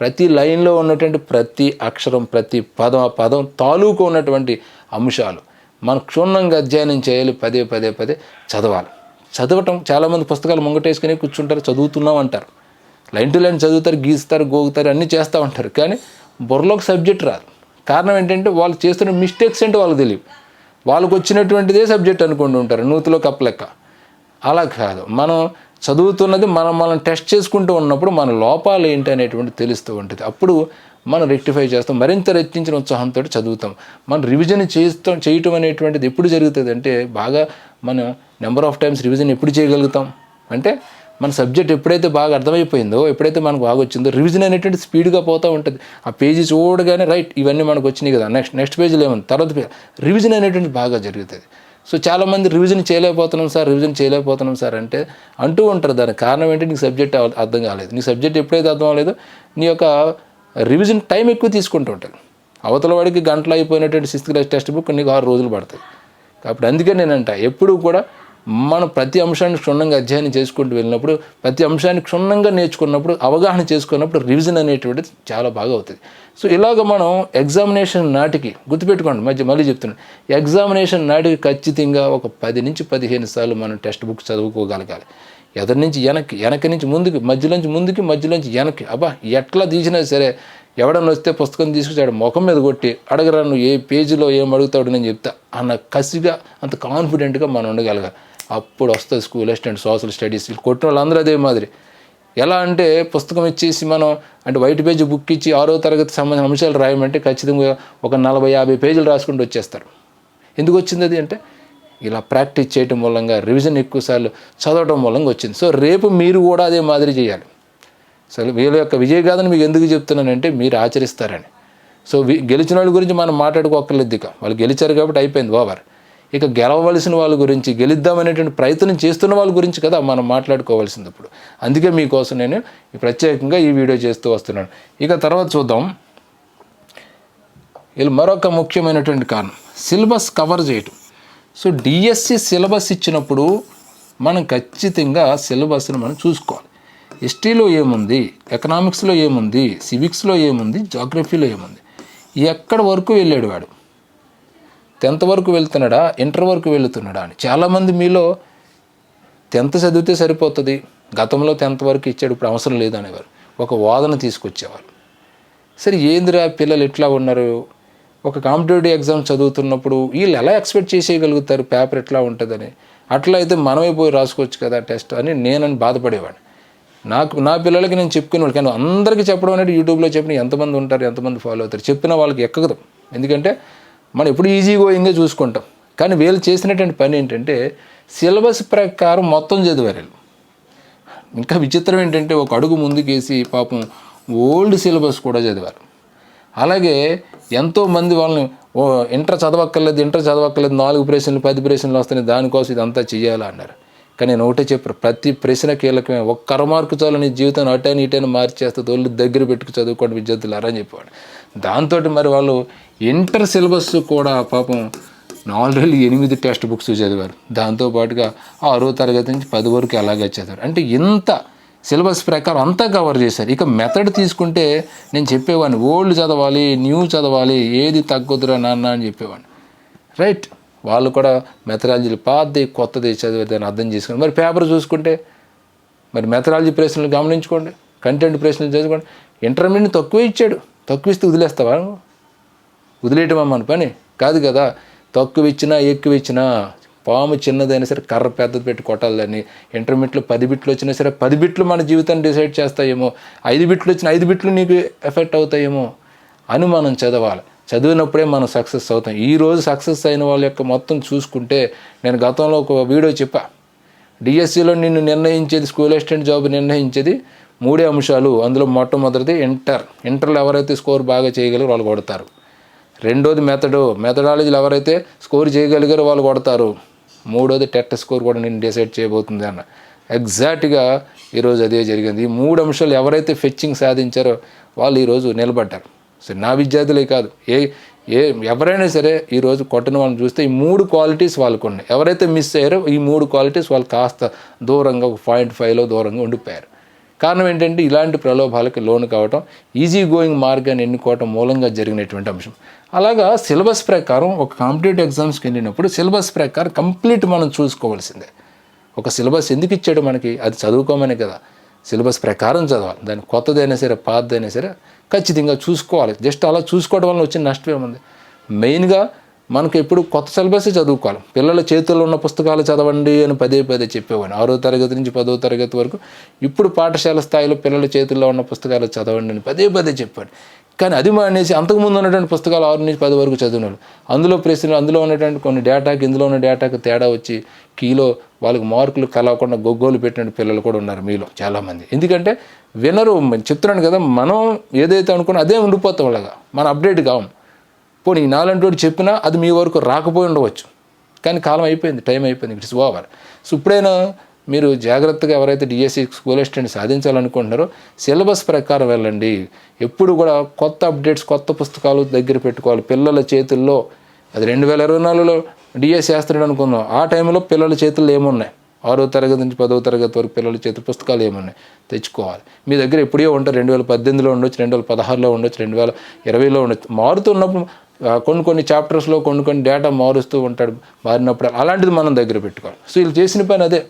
A: ప్రతి లైన్లో ఉన్నటువంటి ప్రతి అక్షరం ప్రతి పదం ఆ పదం తాలూకు ఉన్నటువంటి అంశాలు మనం క్షుణ్ణంగా అధ్యయనం చేయాలి పదే పదే పదే చదవాలి. చదవటం చాలామంది పుస్తకాలు ముంగటేసుకుని కూర్చుంటారు చదువుతున్నాం అంటారు. లైన్ టు లైన్ చదువుతారు గీస్తారు గోగుతారు అన్నీ చేస్తూ ఉంటారు. కానీ బుర్రలోకి సబ్జెక్ట్ రాదు. కారణం ఏంటంటే వాళ్ళు చేస్తున్న మిస్టేక్స్ ఏంటో వాళ్ళకి తెలియదు. వాళ్ళకు వచ్చినటువంటిదే సబ్జెక్ట్ అనుకుంటూ ఉంటారు నూతిలో కప్పలెక్క అలా కాదు. మనం చదువుతున్నది మనం మనం టెస్ట్ చేసుకుంటూ ఉన్నప్పుడు మన లోపాలు ఏంటి అనేటువంటి తెలుస్తూ ఉంటుంది. అప్పుడు మనం రెక్టిఫై చేస్తాం మరింత రెచ్చించిన ఉత్సాహంతో చదువుతాం. మనం రివిజన్ చేస్తాం చేయటం అనేటువంటిది ఎప్పుడు జరుగుతుంది అంటే బాగా మనం నెంబర్ ఆఫ్ టైమ్స్ రివిజన్ ఎప్పుడు చేయగలుగుతాం? అంటే మన సబ్జెక్ట్ ఎప్పుడైతే బాగా అర్థమైపోయిందో ఎప్పుడైతే మనకు బాగా వచ్చిందో రివిజన్ అనేటువంటి స్పీడ్గా పోతూ ఉంటుంది. ఆ పేజీ చూడగానే రైట్ ఇవన్నీ మనకు వచ్చినాయి కదా నెక్స్ట్ నెక్స్ట్ పేజీలో ఏమన్నా తర్వాత రివిజన్ అనేటువంటి బాగా జరుగుతుంది. సో చాలామంది రివిజన్ చేయలేకపోతున్నాం సార్ రివిజన్ చేయలేకపోతున్నాం సార్ అంటే అంటూ ఉంటారు. దానికి కారణం ఏంటి? నీకు సబ్జెక్ట్ అర్థం కాలేదు. నీ సబ్జెక్ట్ ఎప్పుడైతే అర్థం అవ్వలేదో నీ యొక్క రివిజన్ టైం ఎక్కువ తీసుకుంటూ ఉంటుంది అవతల వాడికి గంటలు అయిపోయినటువంటి సిక్స్త్ క్లాస్ టెక్స్ట్ బుక్ నీకు ఆరు రోజులు పడతాయి. కాబట్టి అందుకే నేనంట ఎప్పుడూ కూడా మనం ప్రతి అంశాన్ని క్షుణ్ణంగా అధ్యయనం చేసుకుంటూ వెళ్ళినప్పుడు ప్రతి అంశాన్ని క్షుణ్ణంగా నేర్చుకున్నప్పుడు అవగాహన చేసుకున్నప్పుడు రివిజన్ అనేటువంటిది చాలా బాగా అవుతుంది. సో ఇలాగ మనం ఎగ్జామినేషన్ నాటికి గుర్తుపెట్టుకోండి మధ్య మళ్ళీ చెప్తున్నాను. ఎగ్జామినేషన్ నాటికి ఖచ్చితంగా ఒక పది నుంచి పదిహేను సార్లు మనం టెక్స్ట్ బుక్ చదువుకోగలగాలి. ఎదరి నుంచి వెనక్కి వెనక నుంచి ముందుకి మధ్యలోంచి ముందుకి మధ్యలోంచి వెనక్కి. అబ్బా ఎట్లా తీసినా సరే ఎవడన్నా వస్తే పుస్తకం తీసుకొచ్చాడు ముఖం మీద కొట్టి అడగరా నువ్వు ఏ పేజీలో ఏం అడుగుతాడు నేను చెప్తా అన్న కసిగా అంత కాన్ఫిడెంట్గా మనం ఉండగలగాలి. అప్పుడు వస్తుంది స్కూల్ అసిస్టెంట్ సోషల్ స్టడీస్ కొట్టిన వాళ్ళందరూ అదే మాదిరి. ఎలా అంటే పుస్తకం ఇచ్చేసి మనం అంటే వైట్ పేజీ బుక్ ఇచ్చి ఆరో తరగతి సంబంధించిన అంశాలు రాయమంటే ఖచ్చితంగా ఒక నలభై యాభై పేజీలు రాసుకుంటూ వచ్చేస్తారు. ఎందుకు వచ్చింది అది అంటే ఇలా ప్రాక్టీస్ చేయటం మూలంగా రివిజన్ ఎక్కువసార్లు చదవటం మూలంగా వచ్చింది. సో రేపు మీరు కూడా అదే మాదిరి చేయాలి. అసలు వీళ్ళ యొక్క విజయగాథను మీకు ఎందుకు చెప్తున్నానంటే మీరు ఆచరిస్తారని. సో గెలిచిన వాళ్ళ గురించి మనం మాట్లాడుకోక్కర్లేదు ఇక. వాళ్ళు గెలిచారు కాబట్టి అయిపోయింది ఓవర్. ఇక గెలవలసిన వాళ్ళ గురించి గెలిద్దామనేటువంటి ప్రయత్నం చేస్తున్న వాళ్ళ గురించి కదా మనం మాట్లాడుకోవాల్సింది ఇప్పుడు అందుకే మీకోసం నేను ప్రత్యేకంగా ఈ వీడియో చేస్తూ వస్తున్నాను. ఇక తర్వాత చూద్దాం. వీళ్ళు మరొక ముఖ్యమైనటువంటి కారణం సిలబస్ కవర్ చేయటం. సో డిఎస్సి సిలబస్ ఇచ్చినప్పుడు మనం ఖచ్చితంగా సిలబస్ని మనం చూసుకోవాలి. హిస్టరీలో ఏముంది ఎకనామిక్స్లో ఏముంది సివిక్స్లో ఏముంది జాగ్రఫీలో ఏముంది ఎక్కడ వరకు వెళ్ళాడు వాడు? టెన్త్ వరకు వెళ్తున్నాడా? ఇంటర్ వరకు వెళ్తున్నాడా అని. చాలామంది మీలో టెన్త్ చదివితే సరిపోతుంది. గతంలో టెన్త్ వరకు ఇచ్చాడు ఇప్పుడు అవసరం లేదనేవారు. ఒక వాదన తీసుకొచ్చేవారు. సరే ఏందిరా పిల్లలు ఎట్లా ఉన్నారు? ఒక కాంపిటేటివ్ ఎగ్జామ్ చదువుతున్నప్పుడు వీళ్ళు ఎలా ఎక్స్పెక్ట్ చేసేయగలుగుతారు? పేపర్ ఎట్లా ఉంటుందని. అట్లా అయితే మనమే పోయి రాసుకోవచ్చు కదా టెస్ట్ అని నేనని బాధపడేవాడిని. నాకు నా పిల్లలకి నేను చెప్పుకునేవాడు కానీ అందరికీ చెప్పడం అనేది యూట్యూబ్లో చెప్పిన ఎంతమంది ఉంటారు ఎంతమంది ఫాలో అవుతారు. చెప్పిన వాళ్ళకి ఎక్కదు ఎందుకంటే మనం ఎప్పుడు ఈజీ గోయింగే చూసుకుంటాం. కానీ వీళ్ళు చేసినటువంటి పని ఏంటంటే సిలబస్ ప్రకారం మొత్తం చదివారు వీళ్ళు. ఇంకా విచిత్రం ఏంటంటే ఒక అడుగు ముందుకేసి పాపం ఓల్డ్ సిలబస్ కూడా చదివారు. అలాగే ఎంతోమంది వాళ్ళని ఓ ఇంటర్ చదవక్కర్లేదు ఇంటర్ చదవక్కర్లేదు నాలుగు ప్రశ్నలు పది ప్రశ్నలు వస్తున్నాయి దానికోసం ఇదంతా చేయాలా అన్నారు. కానీ నేను ఒకటే చెప్పారు ప్రతి ప్రశ్న కీలకమే ఒక్క మార్కు చాలు నీ జీవితాన్ని అటైన ఇటైన మార్చేస్తే తోళ్ళు దగ్గర పెట్టుకు చదువుకోండి విద్యార్థులు అరని చెప్పేవాడు. దాంతో మరి వాళ్ళు ఇంటర్ సిలబస్ కూడా పాపం నాలుగు ఎనిమిది టెక్స్ట్ బుక్స్ చదివారు. దాంతోపాటుగా ఆరో తరగతి నుంచి పది వరకు అలాగే చదివారు. అంటే ఇంత సిలబస్ ప్రకారం అంతా కవర్ చేశారు. ఇక మెథడ్ తీసుకుంటే నేను చెప్పేవాడిని ఓల్డ్ చదవాలి న్యూ చదవాలి ఏది తగ్గొద్దురా నాన్న అని చెప్పేవాడిని. రైట్ వాళ్ళు కూడా మెథడాలజీలు పాతది కొత్తది చదివే దాన్ని అర్థం చేసుకుని మరి పేపర్ చూసుకుంటే మరి మెథడాలజీ ప్రశ్నలు గమనించుకోండి కంటెంట్ ప్రశ్నలు చదువుకోండి. ఇంటర్మీడియట్ తక్కువ ఇచ్చాడు. తక్కువ ఇస్తే వదిలేస్తావా? వదిలేయటమా మన పని? కాదు కదా. తక్కువ ఇచ్చినా ఎక్కువ ఇచ్చినా పాము చిన్నదైనా సరే కర్ర పెద్దది పెట్టి కొట్టాలి దాన్ని ఇంటర్మీడియట్లో పది బిట్లు వచ్చినా సరే పది బిట్లు మన జీవితాన్ని డిసైడ్ చేస్తాయేమో ఐదు బిట్లు వచ్చిన ఐదు బిట్లు నీకు ఎఫెక్ట్ అవుతాయేమో అని మనం చదవాలి. చదివినప్పుడే మనం సక్సెస్ అవుతాం. ఈ రోజు సక్సెస్ అయిన వాళ్ళ యొక్క మొత్తం చూసుకుంటే నేను గతంలో ఒక వీడియో చెప్పా. డిఎస్సిలో నిన్ను నిర్ణయించేది స్కూల్ అసిస్టెంట్ జాబ్ నిర్ణయించేది మూడే అంశాలు అందులో మొట్టమొదటిది ఇంటర్. ఇంటర్లో ఎవరైతే స్కోర్ బాగా చేయగలరు వాళ్ళు కొడతారు. రెండోది మెథడు. మెథడాలజీలు ఎవరైతే స్కోర్ చేయగలిగారో వాళ్ళు కొడతారు. మూడోది టెట్ స్కోర్ కూడా నేను డిసైడ్ చేయబోతుంది అన్న. ఎగ్జాక్ట్గా ఈరోజు అదే జరిగింది. ఈ మూడు అంశాలు ఎవరైతే ఫెచ్చింగ్ సాధించారో వాళ్ళు ఈరోజు నిలబడ్డారు. సరే నా విద్యార్థులే కాదు. ఏ ఏ ఎవరైనా సరే ఈరోజు కొట్టిన వాళ్ళని చూస్తే ఈ మూడు క్వాలిటీస్ వాళ్ళకు ఉన్నాయి ఎవరైతే మిస్ అయ్యారో ఈ మూడు క్వాలిటీస్ వాళ్ళు కాస్త దూరంగా ఒక పాయింట్ ఫైవ్లో దూరంగా ఉండిపోయారు. కారణం ఏంటంటే ఇలాంటి ప్రలోభాలకు లోను కావటం ఈజీ గోయింగ్ మార్గాన్ని ఎన్నుకోవటం మూలంగా జరిగినటువంటి అంశం. అలాగా సిలబస్ ప్రకారం ఒక కాంపిటేటివ్ ఎగ్జామ్స్కి వెళ్ళినప్పుడు సిలబస్ ప్రకారం కంప్లీట్ మనం చూసుకోవాల్సిందే. ఒక సిలబస్ ఎందుకు ఇచ్చాడు మనకి? అది చదువుకోమనే కదా. సిలబస్ ప్రకారం చదవాలి. దాని కొత్తదైనా సరే పాతదైనా సరే ఖచ్చితంగా చూసుకోవాలి. జస్ట్ అలా చూసుకోవడం వల్ల వచ్చిన నష్టం ఏముంది? మెయిన్గా మనకి ఎప్పుడు కొత్త సిలబస్ చదువుకోవాలి. పిల్లల చేతుల్లో ఉన్న పుస్తకాలు చదవండి అని పదే పదే చెప్పేవాడిని. ఆరో తరగతి నుంచి పదో తరగతి వరకు ఇప్పుడు పాఠశాల స్థాయిలో పిల్లల చేతుల్లో ఉన్న పుస్తకాలు చదవండి అని పదే పదే చెప్పాడు కానీ అది మానేసి అంతకుముందు ఉన్నటువంటి పుస్తకాలు ఆరు నుంచి పది వరకు చదివినారు అందులో ప్రశ్నలు అందులో ఉన్నటువంటి కొన్ని డేటాకి ఇందులో ఉన్న డేటాకి తేడా వచ్చి కీలో వాళ్ళకి మార్కులు కలవకుండా గొగ్గోలు పెట్టిన పిల్లలు కూడా ఉన్నారు మీలో చాలామంది. ఎందుకంటే వినరు చెప్తున్నాను కదా మనం ఏదైతే అనుకున్నా అదే ఉండిపోతాం అలాగా మనం అప్డేట్ కావం. పోనీ నాలంటి వాడు చెప్పినా అది మీ వరకు రాకపోయి ఉండవచ్చు. కానీ కాలం అయిపోయింది టైం అయిపోయింది ఇట్స్ ఓవర్. సో ఇప్పుడైనా మీరు జాగ్రత్తగా ఎవరైతే డిఎస్సి స్కూల్ అసిస్టెంట్ సాధించాలనుకుంటున్నారో సిలబస్ ప్రకారం వెళ్ళండి. ఎప్పుడు కూడా కొత్త అప్డేట్స్ కొత్త పుస్తకాలు దగ్గర పెట్టుకోవాలి. పిల్లల చేతుల్లో అది రెండు వేల ఇరవై నాలుగులో డిఎస్ చేస్తాడు అనుకుందాం. ఆ టైంలో పిల్లల చేతుల్లో ఏమున్నాయి? ఆరో తరగతి నుంచి పదవ తరగతి వరకు పిల్లల చేతి పుస్తకాలు ఏమున్నాయి? తెచ్చుకోవాలి. మీ దగ్గర ఎప్పుడో ఉంటారు రెండు వేల పద్దెనిమిదిలో ఉండొచ్చు రెండు వేల పదహారులో ఉండొచ్చు రెండు వేల ఇరవైలో ఉండొచ్చు. మారుతున్నప్పుడు కొన్ని కొన్ని చాప్టర్స్లో కొన్ని కొన్ని డేటా మారుస్తూ ఉంటాడు మారినప్పుడు అలాంటిది మనం దగ్గర పెట్టుకోవాలి. సో వీళ్ళు చేసిన పని అదే.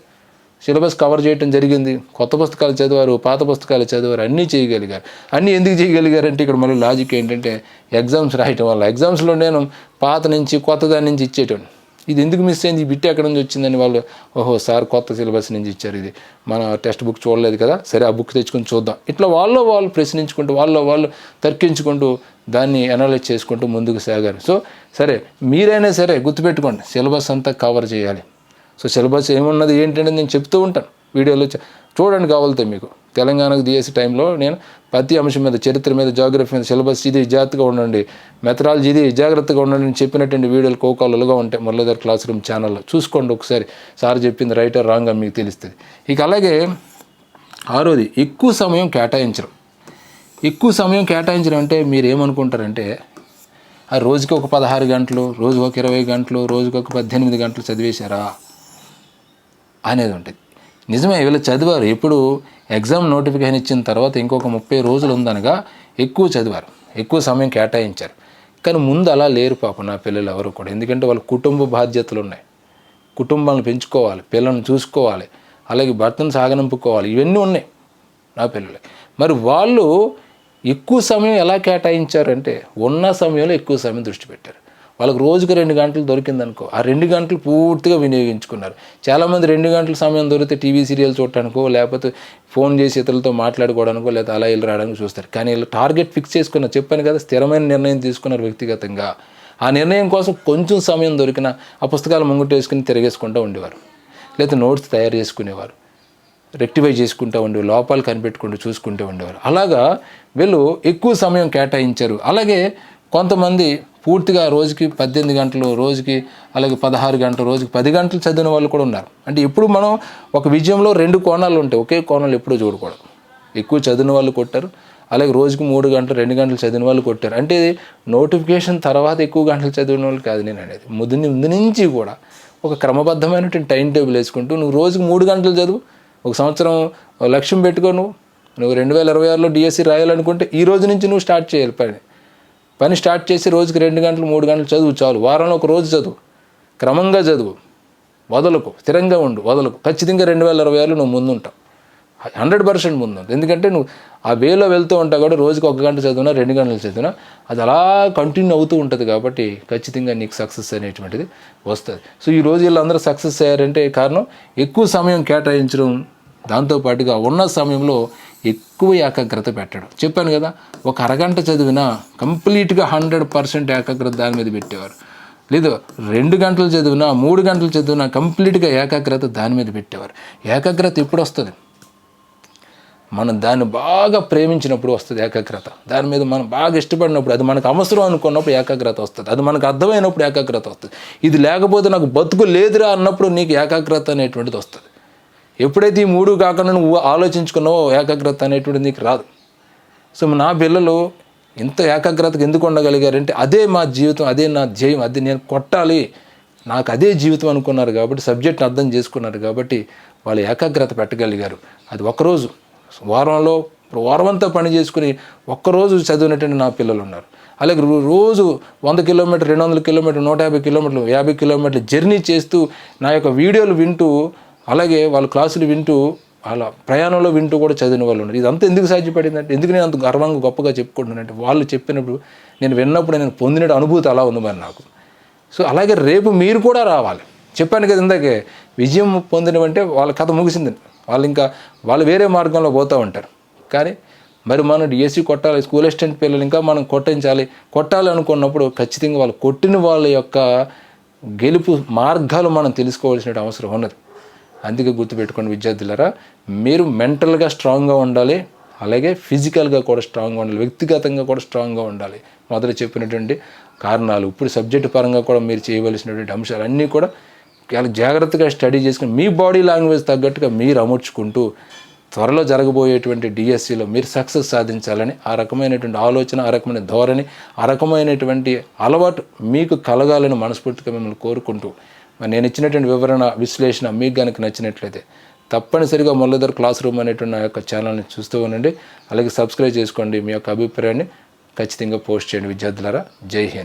A: సిలబస్ కవర్ చేయడం జరిగింది కొత్త పుస్తకాలు చదివారు పాత పుస్తకాలు చదివారు అన్నీ చేయగలిగారు. అన్నీ ఎందుకు చేయగలిగారంటే ఇక్కడ మళ్ళీ లాజిక్ ఏంటంటే ఎగ్జామ్స్ రాయటం వల్ల. ఎగ్జామ్స్లో నేను పాత నుంచి కొత్త దాని నుంచి ఇచ్చేటోడు ఇది ఎందుకు మిస్ అయింది? ఈ బిట్ ఎక్కడ నుంచి వచ్చిందని వాళ్ళు ఓహో సార్ కొత్త సిలబస్ నుంచి ఇచ్చారు ఇది. మన టెక్స్ట్ బుక్ చూడలేదు కదా సరే ఆ బుక్ తెచ్చుకొని చూద్దాం. ఇట్లా వాళ్ళు వాళ్ళు ప్రశ్నించుకుంటూ వాళ్ళు వాళ్ళు తర్కించుకుంటూ దాన్ని అనలైజ్ చేసుకుంటూ ముందుకు సాగారు. సో సరే మీరైనా సరే గుర్తుపెట్టుకోండి సిలబస్ అంతా కవర్ చేయాలి. సో సిలబస్ ఏమున్నది ఏంటంటే నేను చెప్తూ ఉంటాను. వీడియోలో చూడండి కావాలితే మీకు. తెలంగాణకు తీసే టైంలో నేను ప్రతి అంశం మీద చరిత్ర మీద జాగ్రఫీ మీద సిలబస్ ఇది జాగ్రత్తగా ఉండండి. మెథడాలజీ ఇది జాగ్రత్తగా ఉండండి అని చెప్పినటువంటి వీడియోలు కోకాలుగా ఉంటాయి. మురళీధర్ క్లాస్ రూమ్ ఛానల్లో చూసుకోండి ఒకసారి. సార్ చెప్పింది రైట్ రాంగ్ అని మీకు తెలుస్తుంది. ఇక అలాగే ఆరోది ఎక్కువ సమయం కేటాయించడం ఎక్కువ సమయం కేటాయించడం అంటే మీరు ఏమనుకుంటారంటే ఆ రోజుకి ఒక పదహారు గంటలు రోజుకి ఒక ఇరవై గంటలు రోజుకి ఒక పద్దెనిమిది గంటలు చదివేశారా? అనేది ఉంటుంది. నిజమే వీళ్ళు చదివారు. ఇప్పుడు ఎగ్జామ్ నోటిఫికేషన్ ఇచ్చిన తర్వాత ఇంకొక ముప్పై రోజులు ఉందనగా ఎక్కువ చదివారు. ఎక్కువ సమయం కేటాయించారు. కానీ ముందు అలా లేరు పాప నా పిల్లలు ఎవరు కూడా. ఎందుకంటే వాళ్ళ కుటుంబ బాధ్యతలు ఉన్నాయి. కుటుంబాలను పెంచుకోవాలి పిల్లల్ని చూసుకోవాలి అలాగే భర్తను సాగనంపుకోవాలి. ఇవన్నీ ఉన్నాయి నా పిల్లలు మరి వాళ్ళు ఎక్కువ సమయం ఎలా కేటాయించారంటే ఉన్న సమయంలో ఎక్కువ సమయం దృష్టి పెట్టారు. వాళ్ళకి రోజుకు రెండు గంటలు దొరికిందనుకో ఆ రెండు గంటలు పూర్తిగా వినియోగించుకున్నారు. చాలామంది రెండు గంటల సమయం దొరికితే టీవీ సీరియల్ చూడటానికో లేకపోతే ఫోన్ చేసి ఇతరులతో మాట్లాడుకోవడానికో లేదా అలా వెళ్ళి రావడానికి చూస్తారు. కానీ వీళ్ళు టార్గెట్ ఫిక్స్ చేసుకున్న చెప్పాను కదా స్థిరమైన నిర్ణయం తీసుకున్నారు వ్యక్తిగతంగా. ఆ నిర్ణయం కోసం కొంచెం సమయం దొరికిన ఆ పుస్తకాలు ముంగట వేసుకుని తిరిగేసుకుంటూ ఉండేవారు. లేదా నోట్స్ తయారు చేసుకునేవారు. రెక్టిఫై చేసుకుంటూ ఉండేవి లోపాలు కనిపెట్టుకుంటూ చూసుకుంటూ ఉండేవారు. అలాగా వీళ్ళు ఎక్కువ సమయం కేటాయించారు. అలాగే కొంతమంది పూర్తిగా రోజుకి పద్దెనిమిది గంటలు రోజుకి అలాగే పదహారు గంటలు రోజుకి పది గంటలు చదివిన వాళ్ళు కూడా ఉన్నారు. అంటే ఇప్పుడు మనం ఒక విజయంలో రెండు కోణాలు ఉంటాయి. ఒకే కోణాలు ఎప్పుడూ చూడకూడదు. ఎక్కువ చదివిన వాళ్ళు కొట్టారు. అలాగే రోజుకి మూడు గంటలు రెండు గంటలు చదివిన వాళ్ళు కొట్టారు. అంటే నోటిఫికేషన్ తర్వాత ఎక్కువ గంటలు చదివిన వాళ్ళు కాదు నేను అనేది. ముందు ముందు నుంచి కూడా ఒక క్రమబద్ధమైనటువంటి టైం టేబుల్ వేసుకుంటూ నువ్వు రోజుకి మూడు గంటలు చదువు. ఒక సంవత్సరం లక్ష్యం పెట్టుకో నువ్వు. నువ్వు రెండు వేల ఇరవై ఆరులో డిఎస్సి రాయాలనుకుంటే ఈ రోజు నుంచి నువ్వు స్టార్ట్ చేయాలి పని. పని స్టార్ట్ చేసి రోజుకి రెండు గంటలు మూడు గంటలు చదువు చాలు. వారంలో ఒక రోజు చదువు. క్రమంగా చదువు. వదలకు. స్థిరంగా ఉండు. వదలకు. ఖచ్చితంగా రెండు వేల ఇరవై ఆరులో నువ్వు ముందుంటావు. హండ్రెడ్ పర్సెంట్ ముందు ఎందుకంటే నువ్వు ఆ వేలో వెళ్తూ ఉంటావు కూడా రోజుకి ఒక గంట చదివినా రెండు గంటలు చదివినా అది అలా కంటిన్యూ అవుతూ ఉంటుంది కాబట్టి ఖచ్చితంగా నీకు సక్సెస్ అనేటువంటిది వస్తుంది. సో ఈ రోజు వీళ్ళందరూ సక్సెస్ అయ్యారంటే కారణం ఎక్కువ సమయం కేటాయించడం దాంతోపాటుగా ఉన్న సమయంలో ఎక్కువ ఏకాగ్రత పెట్టడం. చెప్పాను కదా ఒక అరగంట చదివినా కంప్లీట్గా హండ్రెడ్ పర్సెంట్ ఏకాగ్రత దాని మీద పెట్టేవారు. లేదు రెండు గంటలు చదివినా మూడు గంటలు చదివినా కంప్లీట్గా ఏకాగ్రత దాని మీద పెట్టేవారు. ఏకాగ్రత ఎప్పుడు వస్తుంది? మనం దాన్ని బాగా ప్రేమించినప్పుడు వస్తుంది ఏకాగ్రత. దాని మీద మనం బాగా ఇష్టపడినప్పుడు అది మనకు అవసరం అనుకున్నప్పుడు ఏకాగ్రత వస్తుంది. అది మనకు అర్థమైనప్పుడు ఏకాగ్రత వస్తుంది. ఇది లేకపోతే నాకు బతుకు లేదురా అన్నప్పుడు నీకు ఏకాగ్రత అనేటువంటిది వస్తుంది. ఎప్పుడైతే ఈ మూడు కాకుండా నువ్వు ఆలోచించుకున్నావో ఏకాగ్రత అనేటువంటిది నీకు రాదు. సో నా పిల్లలు ఇంత ఏకాగ్రతకు ఎందుకు ఉండగలిగారంటే అదే మా జీవితం అదే నా ధ్యేయం అది నేను కొట్టాలి. నాకు అదే జీవితం అనుకున్నారు కాబట్టి సబ్జెక్ట్ని అర్థం చేసుకున్నారు కాబట్టి వాళ్ళు ఏకాగ్రత పెట్టగలిగారు. అది ఒకరోజు వారంలో వారం అంతా పని చేసుకుని ఒక్కరోజు చదివినటువంటి నా పిల్లలు ఉన్నారు. అలాగే రోజు వంద కిలోమీటర్ రెండు వందల కిలోమీటర్ నూట యాభై కిలోమీటర్లు యాభై కిలోమీటర్లు జర్నీ చేస్తూ నా యొక్క వీడియోలు వింటూ అలాగే వాళ్ళ క్లాసులు వింటూ వాళ్ళ ప్రయాణంలో వింటూ కూడా చదివిన వాళ్ళు ఉన్నారు. ఇదంతా ఎందుకు సాధ్యపడిందంటే ఎందుకు నేను అంత గర్వంగా గొప్పగా చెప్పుకుంటున్నానంటే వాళ్ళు చెప్పినప్పుడు నేను విన్నప్పుడు నేను పొందిన అనుభూతి అలా ఉంది మరి నాకు. సో అలాగే రేపు మీరు కూడా రావాలి. చెప్పాను కదా ఇందాకే విజయం పొందినవంటే వాళ్ళ కథ ముగిసింది. వాళ్ళు ఇంకా వాళ్ళు వేరే మార్గంలో పోతూ ఉంటారు. కానీ మరి మనం డిఎస్సి కొట్టాలి స్కూల్ అసిస్టెంట్ పిల్లలు ఇంకా మనం కొట్టించాలి. కొట్టాలి అనుకున్నప్పుడు ఖచ్చితంగా వాళ్ళు కొట్టిన వాళ్ళ యొక్క గెలుపు మార్గాలు మనం తెలుసుకోవాల్సిన అవసరం ఉన్నది. అందుకే గుర్తుపెట్టుకోండి విద్యార్థులరా మీరు మెంటల్గా స్ట్రాంగ్గా ఉండాలి అలాగే ఫిజికల్గా కూడా స్ట్రాంగ్గా ఉండాలి వ్యక్తిగతంగా కూడా స్ట్రాంగ్గా ఉండాలి. మొదట చెప్పినటువంటి కారణాలు ఇప్పుడు సబ్జెక్టు పరంగా కూడా మీరు చేయవలసినటువంటి అంశాలు అన్నీ కూడా చాలా జాగ్రత్తగా స్టడీ చేసుకుని మీ బాడీ లాంగ్వేజ్ తగ్గట్టుగా మీరు అమర్చుకుంటూ త్వరలో జరగబోయేటువంటి డిఎస్సిలో మీరు సక్సెస్ సాధించాలని ఆ రకమైనటువంటి ఆలోచన ఆ రకమైన ధోరణి ఆ రకమైనటువంటి అలవాటు మీకు కలగాలని మనస్ఫూర్తిగా మిమ్మల్ని కోరుకుంటూ నేను ఇచ్చినటువంటి వివరణ విశ్లేషణ మీకు కనుక నచ్చినట్లయితే తప్పనిసరిగా మురళీధర్ క్లాస్ రూమ్ అనేటువంటి నా యొక్క ఛానల్ని చూస్తూ ఉండండి. అలాగే సబ్స్క్రైబ్ చేసుకోండి మీ యొక్క అభిప్రాయాన్ని. ఖచ్చితంగా పోస్ట్ చేయండి విద్యార్థులారా. జై హింద్.